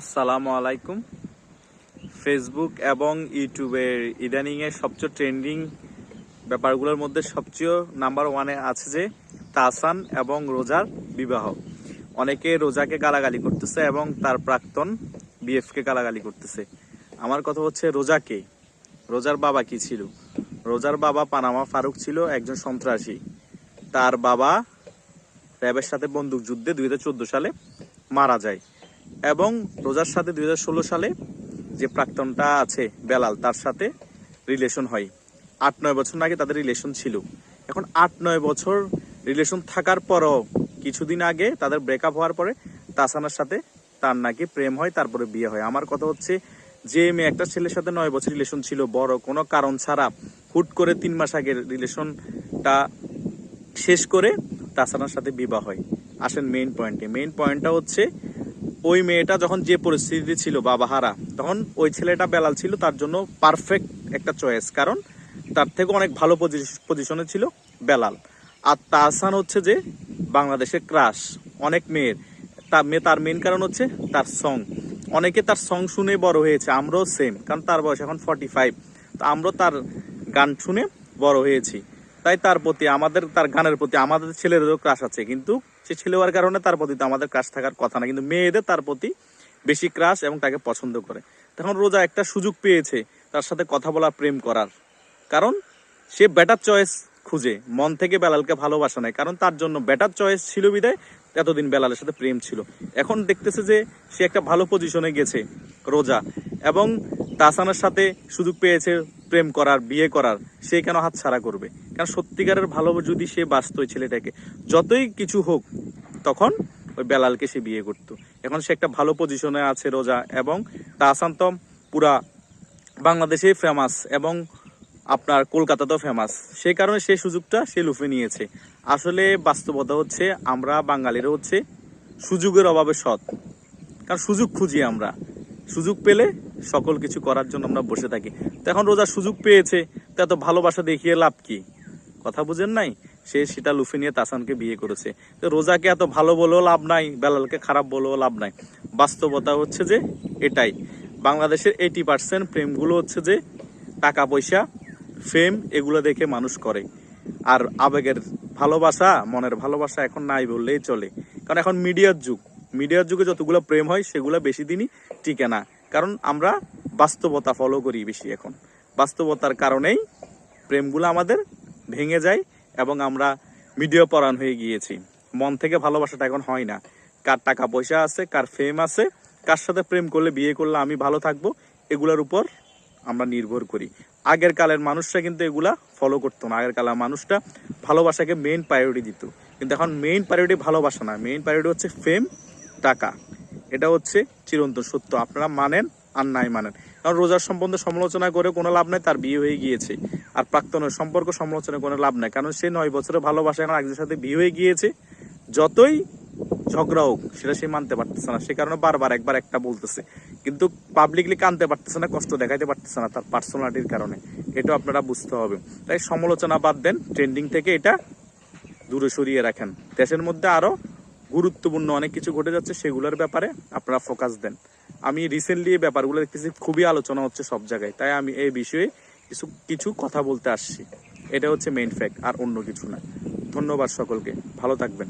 আসসালামু আলাইকুম। ফেসবুক এবং ইউটিউবের ইদানিংয়ের সবচেয়ে ট্রেন্ডিং ব্যাপারগুলোর মধ্যে সবচেয়ে নাম্বার ওয়ানে আছে যে তাসান এবং রোজার বিবাহ। অনেকে রোজাকে গালাগালি করতেছে এবং তার প্রাক্তন বিএফকে গালাগালি করতেছে। আমার কথা হচ্ছে রোজাকে রোজার বাবা কি ছিল? রোজার বাবা পানামা ফারুক ছিল একজন সন্ত্রাসী। তার বাবা র্যাবের সাথে বন্দুক যুদ্ধে দু হাজার চোদ্দ সালে মারা যায়। এবং রোজার সাথে দুই হাজার ষোলো সালে যে প্রাক্তনটা আছে বেলাল, তার সাথে রিলেশন হয়। আট, নয় বছর আগে তাদের রিলেশন ছিল। এখন আট, নয় বছর রিলেশন থাকার পরও কিছুদিন আগে তাদের ব্রেকআপ হওয়ার পরে তাসানার সাথে তার নাকি প্রেম হয়, তারপরে বিয়ে হয়। আমার কথা হচ্ছে, যে মেয়ে একটা ছেলের সাথে নয় বছর রিলেশন ছিল, বড় কোনো কারণ ছাড়া হুট করে তিন মাস আগে রিলেশনটা শেষ করে তাসানার সাথে বিবাহ হয়। আসেন মেইন পয়েন্টে মেইন পয়েন্টটা হচ্ছে ওই মেয়েটা যখন যে পরিস্থিতি ছিল বাবাহারা তখন ওই ছেলেটা বেলাল ছিল, তার জন্য পারফেক্ট একটা চয়েস কারণ তার থেকে অনেক ভালো পজিশনে ছিল বেলাল। আর তাহসান হচ্ছে যে বাংলাদেশের ক্রাশ অনেক মেয়ের। তার মেয়ে, তার মেন কারণ হচ্ছে তার সং অনেকে তার সং শুনে বড় হয়েছে, আমরাও সেম কারণ তার বয়স এখন ফর্টি ফাইভ তো আমরাও তার গান শুনে বড় হয়েছি। তাই তার প্রতি আমাদের, তার গানের প্রতি আমাদের ছেলেরও ক্রাশ আছে, কিন্তু সে ছেলে হওয়ার কারণে তার প্রতি তো আমাদের ক্রাশ থাকার কথা না। কিন্তু মেয়েদের তার প্রতি বেশি ক্রাশ এবং তাকে পছন্দ করে। তখন রোজা একটা সুযোগ পেয়েছে তার সাথে কথা বলা প্রেম করার। কারণ সে বেটার চয়েস খুঁজে। মন থেকে বেলালকে ভালোবাসা নেয়। কারণ তার জন্য বেটার চয়েস ছিল বিদায়, এতদিন বেলালের সাথে প্রেম ছিল। এখন দেখতেছে যে সে একটা ভালো পজিশনে গেছে রোজা। এবং তাসানের সাথে সুযোগ পেয়েছে প্রেম করার, বিয়ে করার, সে কেন হাত ছাড়া করবে? কারণ সত্যিকারের ভালো যদি সে বাঁচত ছেলেটাকে, যতই কিছু হোক, তখন ওই বেলালকে সে বিয়ে করত। এখন সে একটা ভালো পজিশনে আছে রোজা এবং তাহসান তো পুরা বাংলাদেশে ফেমাস এবং আপনার কলকাতাতেও ফেমাস সেই কারণে সেই সুযোগটা সে লুফে নিয়েছে। আসলে বাস্তবতা হচ্ছে, আমরা বাঙালিরা হচ্ছে সুযোগের অভাবে সৎ। কারণ সুযোগ খুঁজি আমরা। সুযোগ পেলে সকল কিছু করার জন্য আমরা বসে থাকি। তো এখন রোজা সুযোগ পেয়েছে, তো এত ভালোবাসা দেখিয়ে লাভ কি? কথা বুঝেন নাই? সে সেটা লুফে নিয়ে তাসানকে বিয়ে করেছে। তো রোজাকে এত ভালো বলেও লাভ নাই, বেলালকে খারাপ বলেও লাভ নাই। বাস্তবতা হচ্ছে যে এটাই। বাংলাদেশের এইটি পার্সেন্ট প্রেমগুলো হচ্ছে যে টাকা, পয়সা ফেম এগুলো দেখে মানুষ করে। আর আবেগের ভালোবাসা, মনের ভালোবাসা এখন নাই বললেই চলে। কারণ এখন মিডিয়ার যুগ। মিডিয়ার যুগে যতগুলো প্রেম হয়, সেগুলো বেশি দিনই টিকে না। কারণ আমরা বাস্তবতা ফলো করি বেশি এখন। বাস্তবতার কারণেই প্রেমগুলো আমাদের ভেঙে যায় এবং আমরা মিডিয়া পরাণ হয়ে গিয়েছি। মন থেকে ভালোবাসাটা এখন হয় না। কার টাকা পয়সা আছে, কার ফেম আছে, কার সাথে প্রেম করলে, বিয়ে করলে আমি ভালো থাকব, এগুলোর উপর আমরা নির্ভর করি। আগের কালের মানুষরা কিন্তু এগুলা ফলো করতো না। আগের কালের মানুষটা ভালোবাসাকে মেইন প্রায়োরিটি দিত। কিন্তু এখন মেইন প্রায়োরিটি ভালোবাসা না। মেইন প্রায়োরিটি হচ্ছে ফেম টাকা। এটা হচ্ছে চিরন্তন সত্য। আপনারা মানেন আর নাই মানেন। কারণ রোজার সম্বন্ধে সমালোচনা করে কোনো লাভ নাই, তার বিয়ে হয়ে গিয়েছে। আর প্রাক্তনের সম্পর্ক সমালোচনা কোনো লাভ নাই। কারণ সে নয় বছরের ভালোবাসা এখন একজনের সাথে বিয়ে হয়ে গিয়েছে। যতই ঝগড়া হোক, সেটা সে মানতে পারতেছে না। সে কারণে বারবার একবার একটা বলতেছে। কিন্তু পাবলিকলি কানতে পারতেছে না, কষ্ট দেখাইতে পারতেছে না তার পার্সোনালিটির কারণে। এটাও আপনারা বুঝতে হবে। তাই সমালোচনা বাদ দেন ট্রেন্ডিং থেকে এটা দূরে সরিয়ে রাখেন। দেশের মধ্যে আরও গুরুত্বপূর্ণ অনেক কিছু ঘটে যাচ্ছে সেগুলোর ব্যাপারে আপনারা ফোকাস দেন। আমি রিসেন্টলি এই ব্যাপারগুলো দেখতেছি, খুবই আলোচনা হচ্ছে সব জায়গায়। তাই আমি এই বিষয়ে কিছু কিছু কথা বলতে আসছি। এটা হচ্ছে মেইন ফ্যাক্ট আর অন্য কিছু না। ধন্যবাদ সকলকে। ভালো থাকবেন।